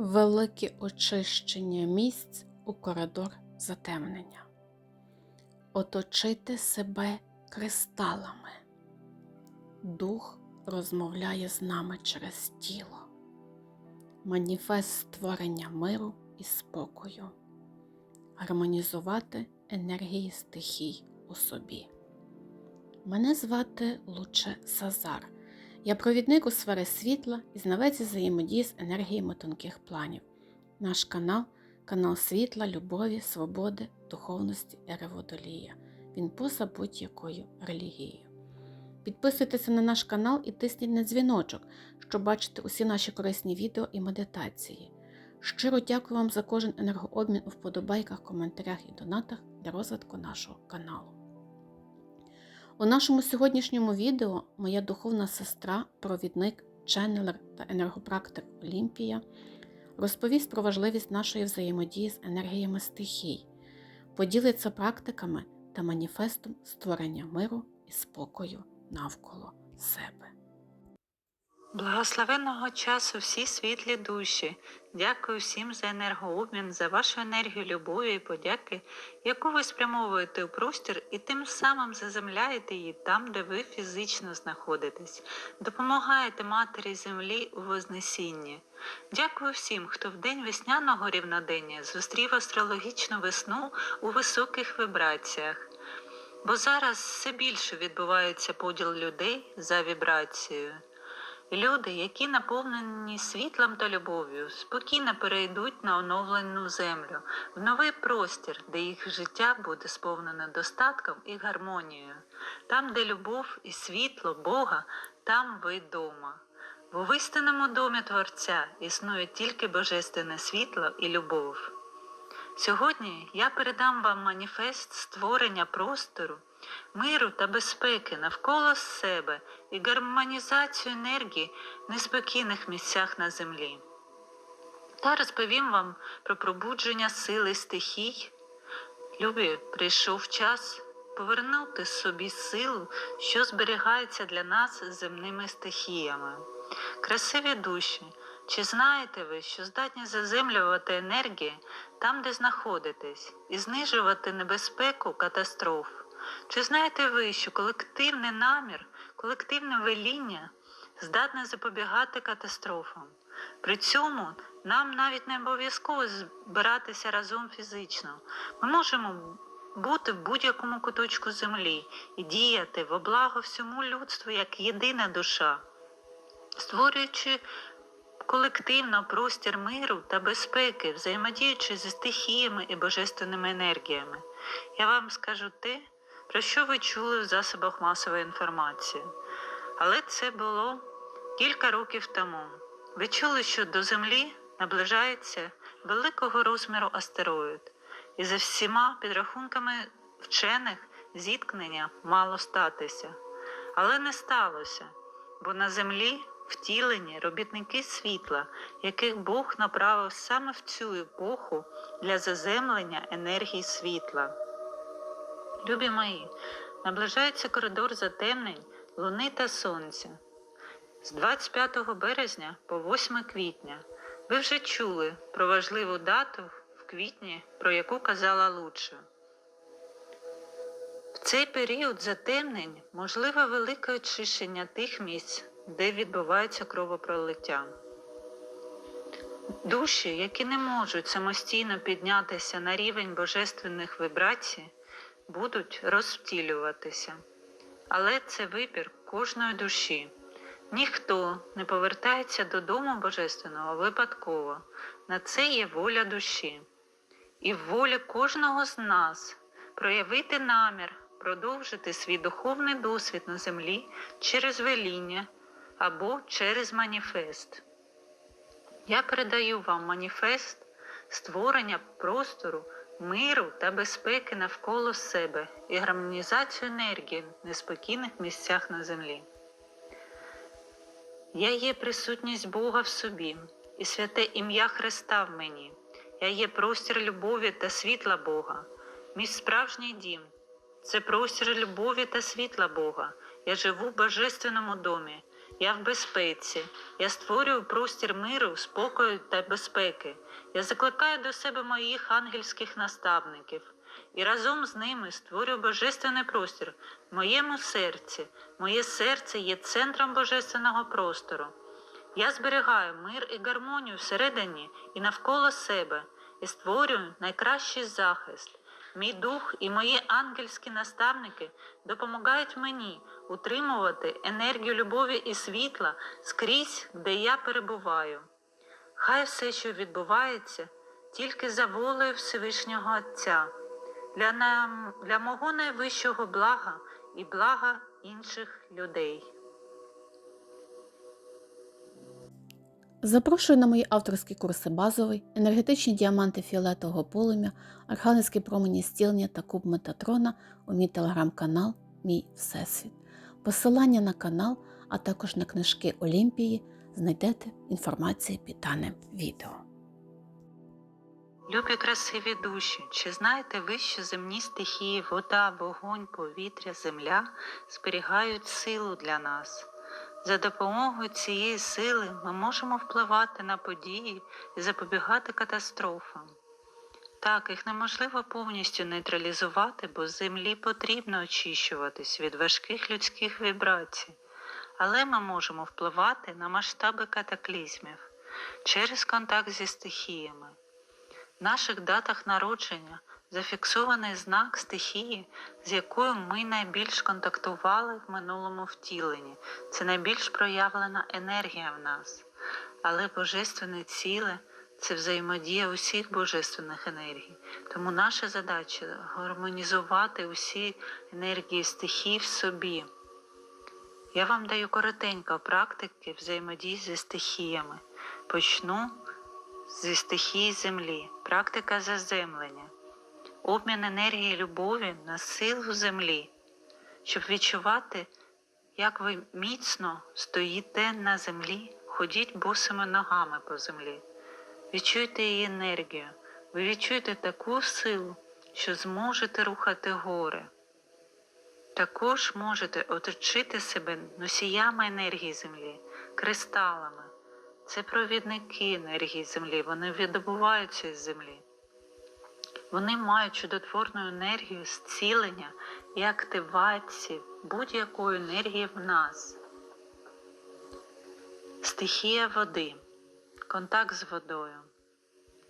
Велике очищення місць у коридор затемнення. Оточити себе кристалами. Дух розмовляє з нами через тіло. Маніфест створення миру і спокою. Гармонізувати енергії стихій у собі. Мене звати Луче Сазар. Я провідник у сфери світла і знавець взаємодії з енергіями тонких планів. Наш канал канал світла, любові, свободи, духовності ери Водолія. Він поза будь-якою релігією. Підписуйтеся на наш канал і тисніть на дзвіночок, щоб бачити усі наші корисні відео і медитації. Щиро дякую вам за кожен енергообмін у вподобайках, коментарях і донатах для розвитку нашого каналу. У нашому сьогоднішньому відео моя духовна сестра, провідник, ченнелер та енергопрактик Олімпія розповість про важливість нашої взаємодії з енергіями стихій, поділиться практиками та маніфестом створення миру і спокою навколо себе. Благословенного часу всі світлі душі. Дякую всім за енергообмін, за вашу енергію любові і подяки, яку ви спрямовуєте у простір і тим самим заземляєте її там, де ви фізично знаходитесь. Допомагаєте матері землі у Вознесінні. Дякую всім, хто в день весняного рівнодення зустрів астрологічну весну у високих вібраціях. Бо зараз все більше відбувається поділ людей за вібрацією. Люди, які наповнені світлом та любов'ю, спокійно перейдуть на оновлену землю, в новий простір, де їх життя буде сповнене достатком і гармонією. Там, де любов і світло Бога, там ви дома. В увистинному домі Творця існує тільки божественне світло і любов. Сьогодні я передам вам маніфест створення простору, миру та безпеки навколо себе і гармонізацію енергії в неспокійних місцях на землі. Та розповім вам про пробудження сили стихій. Любі, прийшов час повернути собі силу, що зберігається для нас земними стихіями. Красиві душі, чи знаєте ви, що здатні заземлювати енергії там, де знаходитесь, і знижувати небезпеку катастроф? Чи знаєте ви, що колективний намір, колективне веління здатне запобігати катастрофам? При цьому нам навіть не обов'язково збиратися разом фізично. Ми можемо бути в будь-якому куточку землі і діяти во благо всьому людству як єдина душа, створюючи колективно простір миру та безпеки, взаємодіючи зі стихіями і божественними енергіями. Я вам скажу те, про що ви чули в засобах масової інформації. Але це було кілька років тому. Ви чули, що до Землі наближається великого розміру астероїд, і за всіма підрахунками вчених зіткнення мало статися. Але не сталося, бо на землі втілені робітники світла, яких Бог направив саме в цю епоху для заземлення енергії світла. Любі мої, наближається коридор затемнень Луни та Сонця. З 25 березня по 8 квітня ви вже чули про важливу дату в квітні, про яку казала Луча. В цей період затемнень можливе велике очищення тих місць, де відбувається кровопролиття. Душі, які не можуть самостійно піднятися на рівень божественних вібрацій, будуть розвтілюватися. Але це вибір кожної душі. Ніхто не повертається додому Божественного випадково. На це є воля душі. І воля кожного з нас проявити намір, продовжити свій духовний досвід на землі через веління або через маніфест. Я передаю вам маніфест створення простору, миру та безпеки навколо себе і гармонізацію енергії в неспокійних місцях на землі. Я є присутність Бога в собі і святе ім'я Христа в мені. Я є простір любові та світла Бога, мій справжній дім. Це простір любові та світла Бога. Я живу в божественному домі. Я в безпеці. Я створюю простір миру, спокою та безпеки. Я закликаю до себе моїх ангельських наставників і разом з ними створюю божественний простір в моєму серці. Моє серце є центром божественного простору. Я зберігаю мир і гармонію всередині і навколо себе і створюю найкращий захист. Мій дух і мої ангельські наставники допомагають мені утримувати енергію любові і світла скрізь, де я перебуваю. Хай все, що відбувається, тільки за волею Всевишнього Отця, для, нам, для мого найвищого блага і блага інших людей. Запрошую на мої авторські курси базовий, енергетичні діаманти фіолетового полум'я, архангельські промені стілення та куб Метатрона у мій телеграм-канал Мій Всесвіт. Посилання на канал, а також на книжки Олімпії знайдете в інформації під даним відео. Любі красиві душі, чи знаєте ви, що земні стихії, вода, вогонь, повітря, земля зберігають силу для нас? За допомогою цієї сили ми можемо впливати на події і запобігати катастрофам. Так, їх неможливо повністю нейтралізувати, бо землі потрібно очищуватись від важких людських вібрацій, але ми можемо впливати на масштаби катаклізмів через контакт зі стихіями. В наших датах народження зафіксований знак стихії, з якою ми найбільш контактували в минулому втіленні. Це найбільш проявлена енергія в нас. Але божественне ціле це взаємодія усіх божественних енергій. Тому наша задача гармонізувати усі енергії стихій в собі. Я вам даю коротенько практики взаємодії зі стихіями. Почну зі стихії землі, практика заземлення, обмін енергії любові на силу землі, щоб відчувати, як ви міцно стоїте на землі, ходіть босими ногами по землі. Відчуйте її енергію, ви відчуєте таку силу, що зможете рухати гори. Також можете оточити себе носіями енергії землі, кристалами. Це провідники енергії землі, вони видобуваються із землі. Вони мають чудотворну енергію зцілення і активації будь-якої енергії в нас. Стихія води, контакт з водою.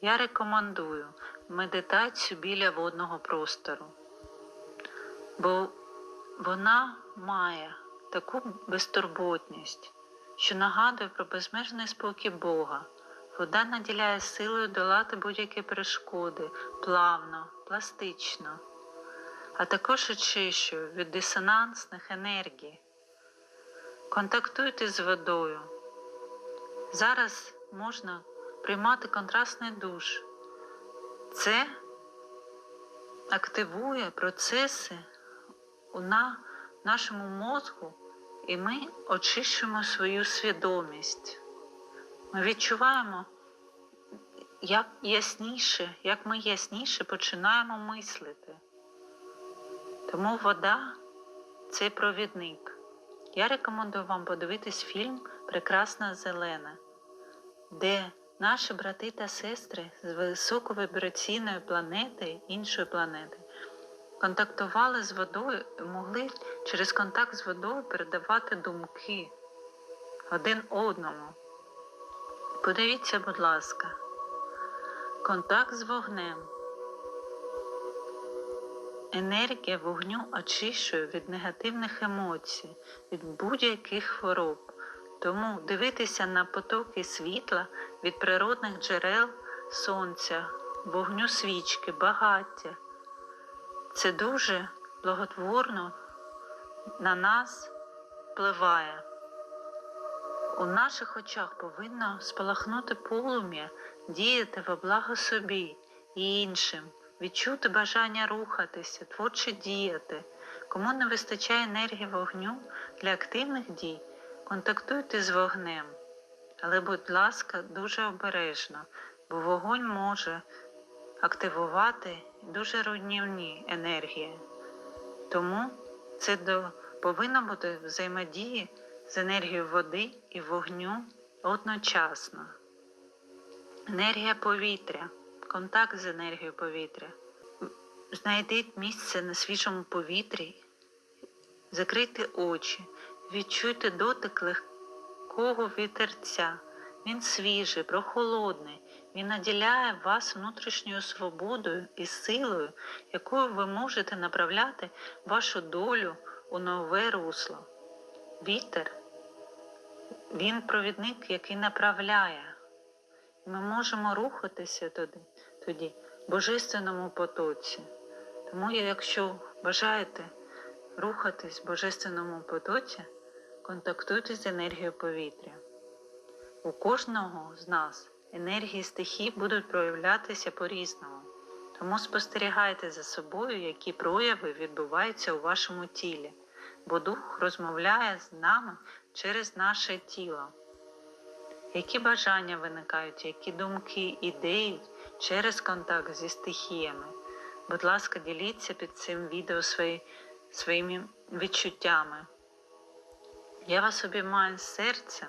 Я рекомендую медитацію біля водного простору, бо вона має таку безтурботність що нагадує про безмежний спокій Бога. Вода наділяє силою долати будь-які перешкоди плавно, пластично, а також очищує від дисонансних енергій. Контактуйте з водою. Зараз можна приймати контрастний душ. Це активує процеси на нашому мозку. І ми очищуємо свою свідомість. Ми відчуваємо, як ясніше, як ми ясніше починаємо мислити. Тому вода це провідник. Я рекомендую вам подивитись фільм Прекрасна зелена, де наші брати та сестри з високовібраційної планети, іншої планети, контактували з водою і могли через контакт з водою передавати думки один одному. Подивіться, будь ласка, контакт з вогнем. Енергія вогню очищує від негативних емоцій, від будь-яких хвороб. Тому дивитися на потоки світла від природних джерел сонця, вогню свічки, багаття. Це дуже благотворно на нас впливає. У наших очах повинно спалахнути полум'я, діяти во благо собі і іншим, відчути бажання рухатися, творче діяти. Кому не вистачає енергії вогню для активних дій, контактуйте з вогнем. Але, будь ласка, дуже обережно, бо вогонь може активувати дуже руйнівні енергії. Тому це до, повинно бути взаємодії з енергією води і вогню одночасно. Енергія повітря, контакт з енергією повітря. Знайдіть місце на свіжому повітрі, закрийте очі, відчуйте дотик легкого вітерця. Він свіжий, прохолодний, він наділяє вас внутрішньою свободою і силою, якою ви можете направляти вашу долю у нове русло. Вітер він провідник, який направляє. Ми можемо рухатися туди, тоді в божественному потоці. Тому, якщо бажаєте рухатись в божественному потоці, контактуйте з енергією повітря. У кожного з нас енергії стихій будуть проявлятися по-різному. Тому спостерігайте за собою, які прояви відбуваються у вашому тілі, бо дух розмовляє з нами через наше тіло. Які бажання виникають, які думки, ідеї через контакт зі стихіями. Будь ласка, діліться під цим відео свої, своїми відчуттями. Я вас обіймаю серцем.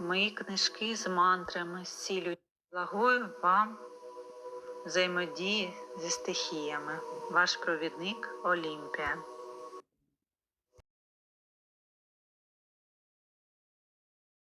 Мої книжки з мантрами з цілю. Благою вам взаємодії зі стихіями. Ваш провідник Олімпія.